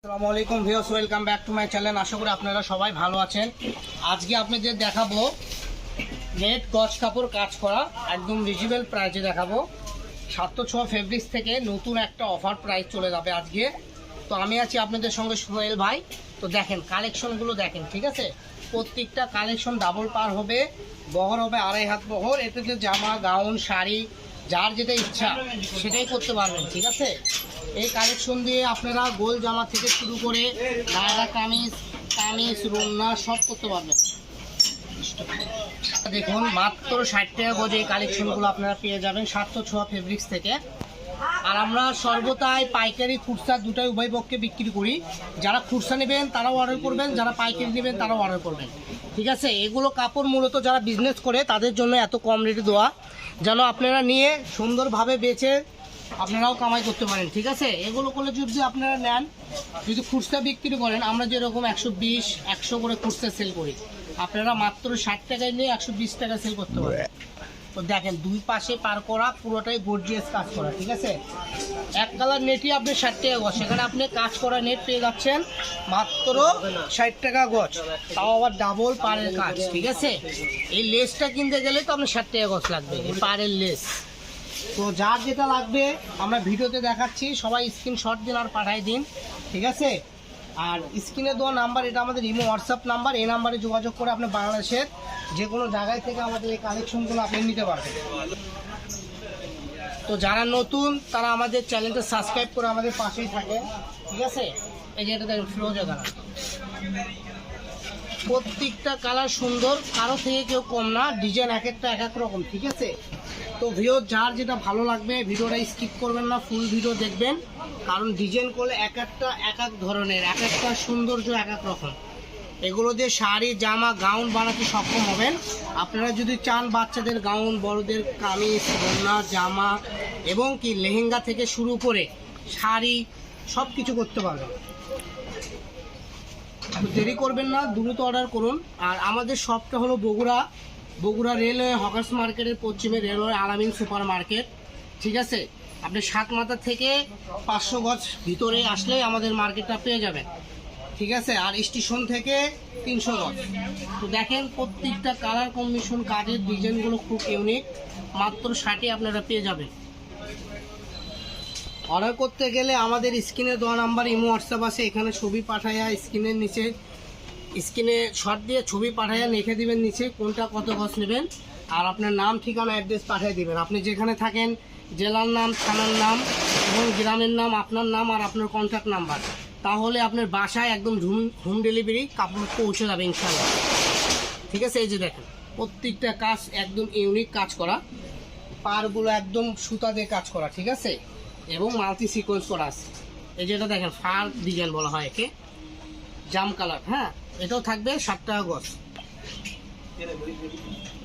আসসালামু আলাইকুম viewers, welcome back to my channel. আশা করি আপনারা সবাই ভালো আছেন। আজকে আপনাদের দেখাবো নেট গজ কাপড় কাজ করা, একদম রিজনেবল প্রাইসে দেখাবো। সাতশো ছ ফেব্রিক্স থেকে নতুন একটা অফার প্রাইস চলে যাবে আজকে। তো আমি আছি আপনাদের সঙ্গে সোহেল ভাই। তো দেখেন কালেকশনগুলো দেখেন, ঠিক আছে? প্রত্যেকটা কালেকশন ডাবল পার হবে, বহর হবে আড়াই হাত বহর। এটাতে জামা, গাউন, শাড়ি যার যেটা ইচ্ছা সেটাই করতে পারবেন, ঠিক আছে? এই কালেকশন দিয়ে আপনারা গোল জামা থেকে শুরু করে নায়রা কামিজ কামিজ রুন্না সব করতে পারবেন। দেখুন, মাত্র ষাট টাকা গজে এই কালেকশনগুলো আপনারা পেয়ে যাবেন সাতশো ছোয়া ফেব্রিক্স থেকে। আর আমরা সর্বদাই পাইকারি খুচরা দুটাই উভয় পক্ষে বিক্রি করি। যারা খুচরা নেবেন, তারাও অর্ডার করবেন, যারা পাইকারি নেবেন, তারাও অর্ডার করবেন। ঠিক আছে? এগুলো কাপড় মূলত যারা বিজনেস করে, তাদের জন্য এত কম রেটে দেওয়া। যেন আপনারা নিয়ে সুন্দরভাবে বেচে আপনারাও কামাই করতে পারেন, ঠিক আছে? এগুলো করলে যদি আপনারা নেন, যদি খুচরা বিক্রি করেন, আমরা যেরকম একশো বিশ, একশো করে খুচরা সেল করি, আপনারা মাত্র ষাট টাকায় নিয়ে একশো বিশ টাকা সেল করতে পারেন তো দেখেন, দুই পাশে পার করা, পুরোটাই গর্জিয়াস কাজ করা, ঠিক আছে? এক কালার নেটই আপনি ষাট টাকা গজ, সেখানে আপনি কাজ করা নেট পেয়ে যাচ্ছেন মাত্র ষাট টাকা গছ তাও আবার ডাবল পাড়ের কাজ, ঠিক আছে? এই লেসটা কিনতে গেলে তো আপনার ষাট টাকা গছ লাগবে, এই লেস তো যার যেটা লাগবে, আমরা ভিডিওতে দেখাচ্ছি, সবাই স্ক্রিনশট দিন আর পাঠাই দিন, ঠিক আছে? আর স্ক্রিনে দেওয়া নাম্বার, এটা আমাদের ইমো হোয়াটসঅ্যাপ নাম্বার, এই নাম্বারে যোগাযোগ করে আপনি বাংলাদেশের যে কোনো জায়গায় থেকে আমাদের এই কালেকশনগুলো আপনি নিতে পারবেন। তো যারা নতুন, তারা আমাদের চ্যানেলটা সাবস্ক্রাইব করে আমাদের পাশেই থাকে ঠিক আছে? এই যে এটা ফ্লো কালার প্রত্যেকটা কালার সুন্দর, কারও থেকে কেউ কম না, ডিজাইন এক একটা এক এক রকম, ঠিক আছে? তো ভিডিও যার যেটা ভালো লাগবে, ভিডিওটা স্কিপ করবেন না, ফুল ভিডিও দেখবেন। কারণ ডিজাইন করলে এক একটা, এক এক ধরনের, এক একটা সৌন্দর্য এক এক রকম। এগুলো দিয়ে শাড়ি, জামা, গাউন বানাতে সক্ষম হবেন। আপনারা যদি চান বাচ্চাদের গাউন, বড়দের কামিজ, ওড়না, জামা এবং কি লেহেঙ্গা থেকে শুরু করে শাড়ি সব কিছু করতে পারবেন। দেরি করবেন না, দ্রুত অর্ডার করুন। আর আমাদের শপটা হলো বগুড়া। বগুড়া রেলওয়ে হকার্স মার্কেটের পশ্চিমে রেলওয়ে আলামিন সুপার মার্কেট। ঠিক আছে? আপনি সাত মাথা থেকে পাঁচশো গজ ভিতরে আসলেই আমাদের মার্কেটটা পেয়ে যাবেন। ঠিক আছে? আর স্টেশন থেকে তিনশো গজ। তো দেখেন, প্রত্যেকটা কালার কম্বিনেশন কাজের ডিজাইনগুলো খুব ইউনিক মাত্র ষাটে আপনারা পেয়ে যাবেন। অর্ডার করতে গেলে আমাদের স্ক্রিনে দেওয়া নাম্বার, ইমো, হোয়াটসঅ্যাপ আছে, এখানে ছবি পাঠাইয়া স্ক্রিনের নিচে, স্ক্রিনে শর্ট দিয়ে ছবি পাঠাইয়া লিখে দিবেন নিচে কোনটা কত গজ নেবেন, আর আপনার নাম, ঠিকানা, অ্যাড্রেস পাঠিয়ে দিবেন। আপনি যেখানে থাকেন, জেলার নাম, থানার নাম এবং গ্রামের নাম, আপনার নাম আর আপনার কন্ট্যাক্ট নাম্বার তাহলে আপনার বাসায় একদম হোম ডেলিভারি কাপড় পৌঁছে যাবে ইনশাল্লাহ ঠিক আছে, এই যে দেখেন, প্রত্যেকটা কাজ একদম ইউনিক কাজ করা। পারগুলো একদম সুতা দিয়ে কাজ করা, ঠিক আছে? এবং মাল্টি সিকোয়েন্স করা আছে। এই যেটা দেখেন ফার ডিজাইন বলা হয় একে। জাম কালার হ্যাঁ? এটাও থাকবে ষাট টাকা গজ।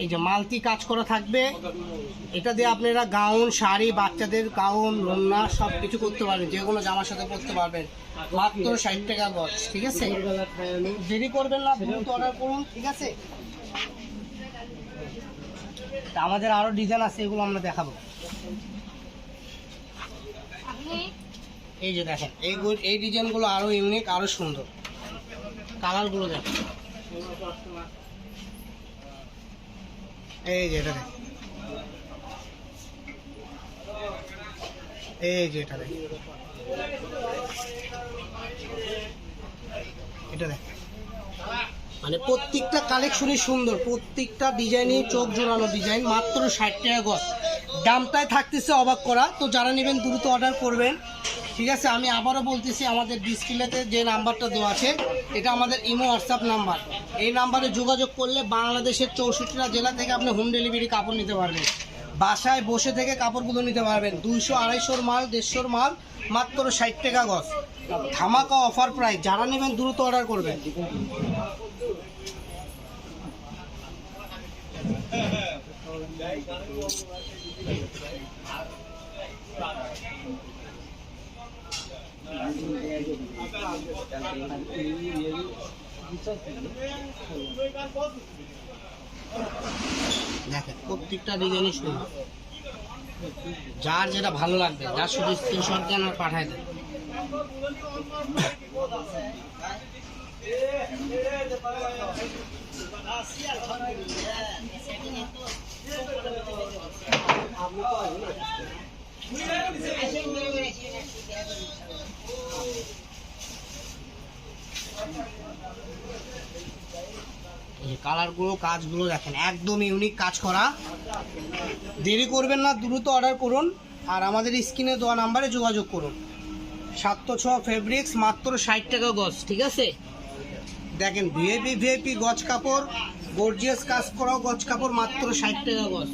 এই যে মাল্টি কাজ করা থাকবে। এটা দিয়ে আপনারা গাউন শাড়ি, বাচ্চাদের গাউন লন্না সব কিছু করতে পারবেন। যে কোনো জামার সাথে করতে পারবেন। মাত্র ষাট টাকা গজ, ঠিক আছে? দেরি করবেন না, দ্রুত অর্ডার করুন, ঠিক আছে? আমাদের আরও ডিজাইন আছে, এগুলো আমরা দেখাবো। এই যে দেখেন, এই এই ডিজাইনগুলো আরও ইউনিক আরও সুন্দর। কালারগুলো দেখেন। এই যে এটা দেখেন। এই যে এটা দেখেন। এটা দেখেন। মানে প্রত্যেকটা কালেকশনই সুন্দর, প্রত্যেকটা ডিজাইনই চোখ জোড়ানো ডিজাইন মাত্র ষাট টাকা গজ। দামটাই থাকতেছে অবাক করা। তো যারা নেবেন, দ্রুত অর্ডার করবেন। ঠিক আছে, আমি আবারও বলতেছি, আমাদের ডিসপ্লেতে যে নাম্বারটা দেওয়া আছে, এটা আমাদের ইমো হোয়াটসঅ্যাপ নাম্বার। এই নাম্বারে যোগাযোগ করলে বাংলাদেশের চৌষট্টিটা জেলা থেকে আপনি হোম ডেলিভারি কাপড় নিতে পারবেন। বাসায় বসে থেকে কাপড়গুলো নিতে পারবেন। দুইশো আড়াইশোর মাল, দেড়শোর মাল, মাত্র ষাট টাকা গজ। ধামাকা অফার প্রাইস যারা নেবেন দ্রুত অর্ডার করবেন। প্রত্যেকটা যার যেটা ভালো লাগবে যার শুধু স্ত্রী সন্তান আর পাঠায় দেন। এই কালারগুলো কাজগুলো দেখেন, একদম ইউনিক কাজ করা। দেরি করবেন না, দ্রুত অর্ডার করুন। আর আমাদের স্ক্রিনে দেওয়া নাম্বারে যোগাযোগ করুন। সাতশো ছ ফেব্রিক্স মাত্র ষাট টাকা গজ, ঠিক আছে? দেখেন ভিআইপি ভিআইপি গজ কাপড় গর্জিয়াস কাজ করাও গজ কাপড়, মাত্র ষাট টাকা গজ।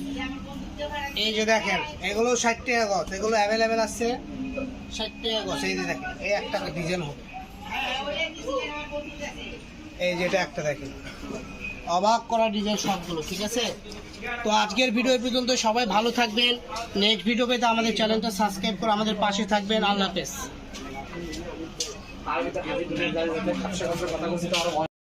এই যে দেখেন, এগুলো ষাট টাকা গজ, এগুলো অ্যাভেলেবেল আছে। ষাট টাকা গজ, এই যে দেখেন, এই একটা ডিজাইন হবে। এই যেটা একটা দেখেন। অবাক করা ডিজাইন সবগুলো ঠিক আছে? তো আজকের ভিডিও পর্যন্ত, সবাই ভালো থাকবেন। নেক্সট ভিডিও পেতে আমাদের চ্যানেলটা সাবস্ক্রাইব করে আমাদের পাশে থাকবেন। আল্লাহ হাফেজ।